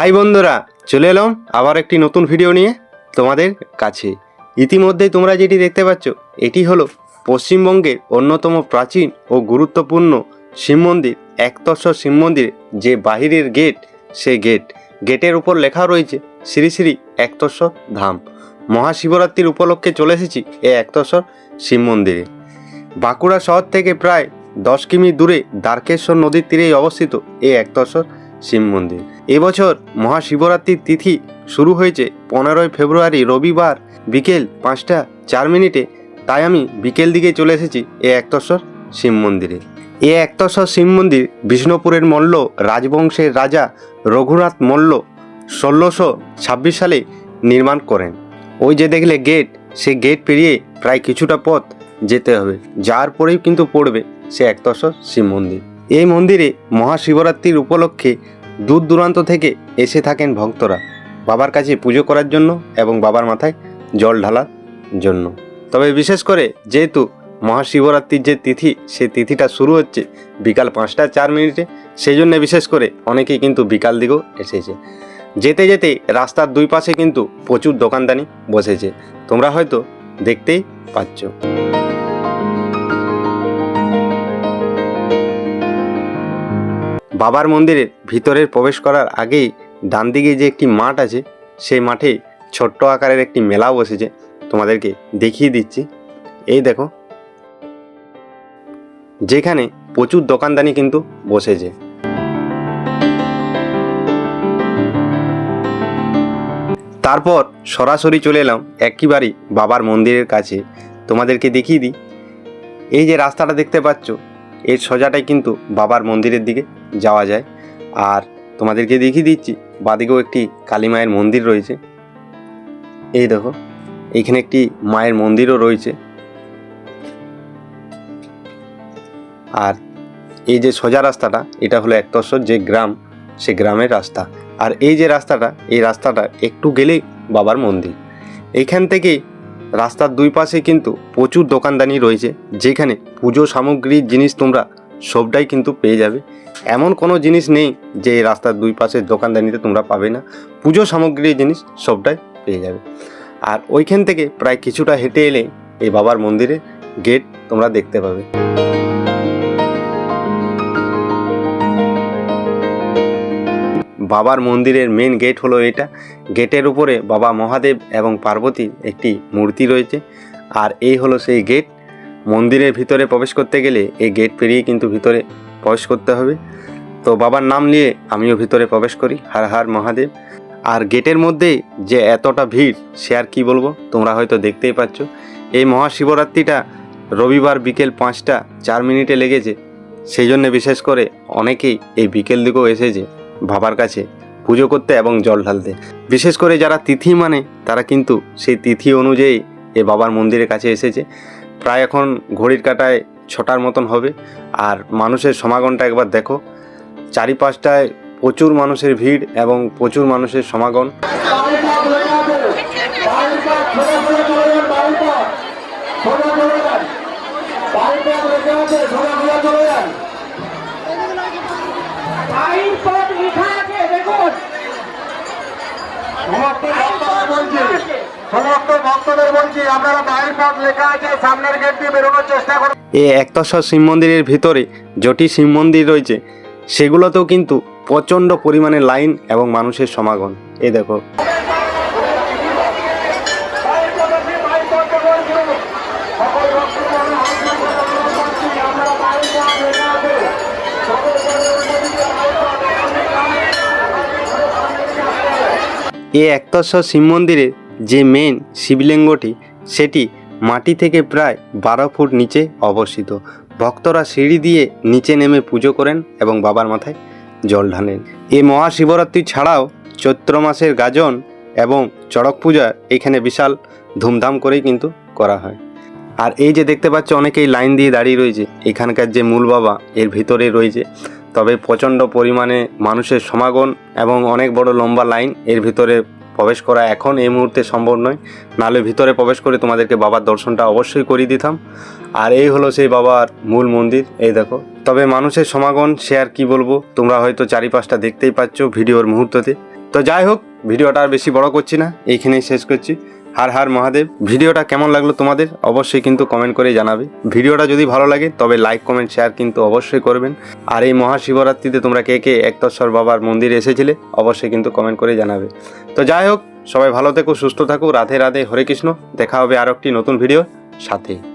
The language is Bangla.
হাই বন্ধুরা, চলে এলাম আবার একটি নতুন ভিডিও নিয়ে তোমাদের কাছে। ইতিমধ্যেই তোমরা যেটি দেখতে পাচ্ছ, এটি হলো পশ্চিমবঙ্গের অন্যতম প্রাচীন ও গুরুত্বপূর্ণ শিব মন্দির একতস্ব শিব মন্দির, যে বাহিরের গেট সেই গেট গেটের উপর লেখা রয়েছে, শ্রী শ্রী একতস্বর ধাম। মহাশিবরাত্রির উপলক্ষে চলে এসেছি এই একতস্বর শিব মন্দিরে। বাঁকুড়া শহর থেকে প্রায় দশ কিমি দূরে দ্বারকেশ্বর নদীর তীরেই অবস্থিত এই একতস্বর শিব মন্দির। এবছর মহাশিবরাত্রির তিথি শুরু হয়েছে পনেরোই ফেব্রুয়ারি রবিবার বিকেল পাঁচটা চার মিনিটে। তাই আমি বিকেল দিকে চলে এসেছি এ একতস্বর শিব মন্দিরে। এ একতস্বর শিব মন্দির বিষ্ণুপুরের মল্ল রাজবংশের রাজা রঘুনাথ মল্ল ষোলোশো ছাব্বিশ সালে নির্মাণ করেন। ওই যে দেখলে গেট, সে গেট পেরিয়ে প্রায় কিছুটা পথ যেতে হবে। যার পরেই কিন্তু পড়বে সে একতস্বর শিব মন্দির। এই মন্দিরে মহাশিবরাত্রির উপলক্ষে দূর দূরান্ত থেকে এসে থাকেন ভক্তরা। বাবার কাছে পুজো করার জন্য এবং বাবার মাথায় জল ঢালার জন্য। তবে বিশেষ করে যেহেতু মহাশিবরাত্রির যে তিথি সেই তিথিটা শুরু হচ্ছে বিকাল পাঁচটা চার মিনিটে সেই জন্য বিশেষ করে অনেকেই কিন্তু বিকাল দিকেও এসেছে। যেতে যেতে রাস্তার দুই পাশে কিন্তু প্রচুর দোকানদানি বসেছে। তোমরা হয়তো দেখতেই পাচ্ছ। বাবার মন্দিরের ভিতরের প্রবেশ করার আগেই ডান দিকে যে একটি মাঠ আছে, সেই মাঠে ছোট্ট আকারের একটি মেলা বসেছে। তোমাদেরকে দেখিয়ে দিচ্ছি। এই দেখো। যেখানে প্রচুর দোকানদানি কিন্তু বসেছে। তারপর সরাসরি চলে এলাম একেবারেই বাবার মন্দিরের কাছে। তোমাদেরকে দেখিয়ে দিই। এই যে রাস্তাটা দেখতে পাচ্ছ, এর সোজাটাই কিন্তু বাবার মন্দিরের দিকে। যাওয়া যায়। আর তোমাদেরকে দেখিয়ে দিচ্ছি, বাদিকেও একটি কালী মায়ের মন্দির রয়েছে। এই দেখো, এখানে একটি মায়ের মন্দিরও রয়েছে। আর এই যে সোজা রাস্তাটা, এটা হলো একতস্বর যে গ্রাম, সে গ্রামের রাস্তা। আর এই যে রাস্তাটা, এই রাস্তাটা একটু গেলেই বাবার মন্দির। এইখান থেকে রাস্তার দুই পাশে কিন্তু প্রচুর দোকানদানি রয়েছে, যেখানে পুজো সামগ্রীর জিনিস তোমরা সবটাই কিন্তু পেয়ে যাবে। এমন কোনো জিনিস নেই যে রাস্তার দুই পাশের দোকানদানিতে তোমরা পাবে না। পুজো সামগ্রীর জিনিস সবটাই পেয়ে যাবে। আর ওইখান থেকে প্রায় কিছুটা হেঁটে এলে এই বাবার মন্দিরে গেট তোমরা দেখতে পাবে। বাবার মন্দিরের মেন গেট হলো এটা। গেটের উপরে বাবা মহাদেব এবং পার্বতীর একটি মূর্তি রয়েছে। আর এই হলো সেই গেট মন্দিরের ভিতরে প্রবেশ করতে গেলে এই গেট পেরিয়ে কিন্তু ভিতরে প্রবেশ করতে হবে। তো বাবার নাম নিয়ে আমিও ভিতরে প্রবেশ করি, হার হার মহাদেব। আর গেটের মধ্যে যে এতটা ভিড়, সে আর কী বলব? তোমরা হয়তো দেখতেই পাচ্ছ। এই মহাশিবরাত্রিটা রবিবার বিকেল পাঁচটা, চার মিনিটে লেগেছে। সেই জন্য বিশেষ করে অনেকেই এই বিকেল দিকেও এসেছে বাবার কাছে পুজো করতে এবং জল ঢালতে। বিশেষ করে যারা তিথি মানে তারা কিন্তু সেই তিথি অনুযায়ী এ বাবার মন্দিরের কাছে এসেছে। প্রায় এখন ঘড়ির কাটায় ছটার মতন হবে। আর মানুষের সমাগমটা একবার দেখো। চারিপাশটায় প্রচুর মানুষের ভিড় এবং প্রচুর মানুষের সমাগম। পথ এ বলছি এই শিব মন্দিরের ভিতরে জটি শিব মন্দির রয়েছে, সেগুলোতেও কিন্তু প্রচণ্ড পরিমাণে লাইন এবং মানুষের সমাগম। এ দেখো। এই একতশ শিব মন্দিরে যে মেন শিবলিঙ্গটি, সেটি মাটি থেকে প্রায় বারো ফুট নিচে অবস্থিত। ভক্তরা সিঁড়ি দিয়ে নিচে নেমে পুজো করেন এবং বাবার মাথায় জল ঢালেন। এই মহাশিবরাত্রি ছাড়াও চৈত্র মাসের গাজন এবং চড়ক পূজা এখানে বিশাল ধুমধাম করেই কিন্তু করা হয়। আর এই যে দেখতে পাচ্ছ, অনেকেই লাইন দিয়ে দাঁড়িয়ে রয়েছে। এখানকার যে মূল বাবা, এর ভিতরে রয়েছে। তবে প্রচণ্ড পরিমাণে মানুষের সমাগম এবং অনেক বড় লম্বা লাইন এর ভিতরে প্রবেশ করা এখন এই মুহূর্তে সম্ভব নয়। নাহলে ভিতরে প্রবেশ করে তোমাদেরকে বাবার দর্শনটা অবশ্যই করিয়ে দিতাম। আর এই হলো সেই বাবার মূল মন্দির, এই দেখো। তবে মানুষের সমাগম, সে আর কী বলব? তোমরা হয়তো চারিপাশটা দেখতেই পাচ্ছ ভিডিওর মুহূর্ততে। তো যাই হোক, ভিডিওটা আর বেশি বড় করছি না, এইখানেই শেষ করছি। হার হার মহাদেব। ভিডিওটা কেমন লাগল তোমাদের? অবশ্যই কিন্তু কমেন্ট করে জানাবে। ভিডিওটা যদি ভালো লাগে, তবে লাইক কমেন্ট শেয়ার কিন্তু অবশ্যই করবেন। আর এই মহাশিবরাত্রিতে তোমরা কে কে একতশ্বর বাবার মন্দিরে এসেছিলে, অবশ্যই কিন্তু কমেন্ট করে জানাবে। তো যাই হোক, সবাই ভালো থেকো, সুস্থ থাকো। রাধে রাধে, হরে কৃষ্ণ। দেখা হবে আর একটি নতুন ভিডিও সাথে।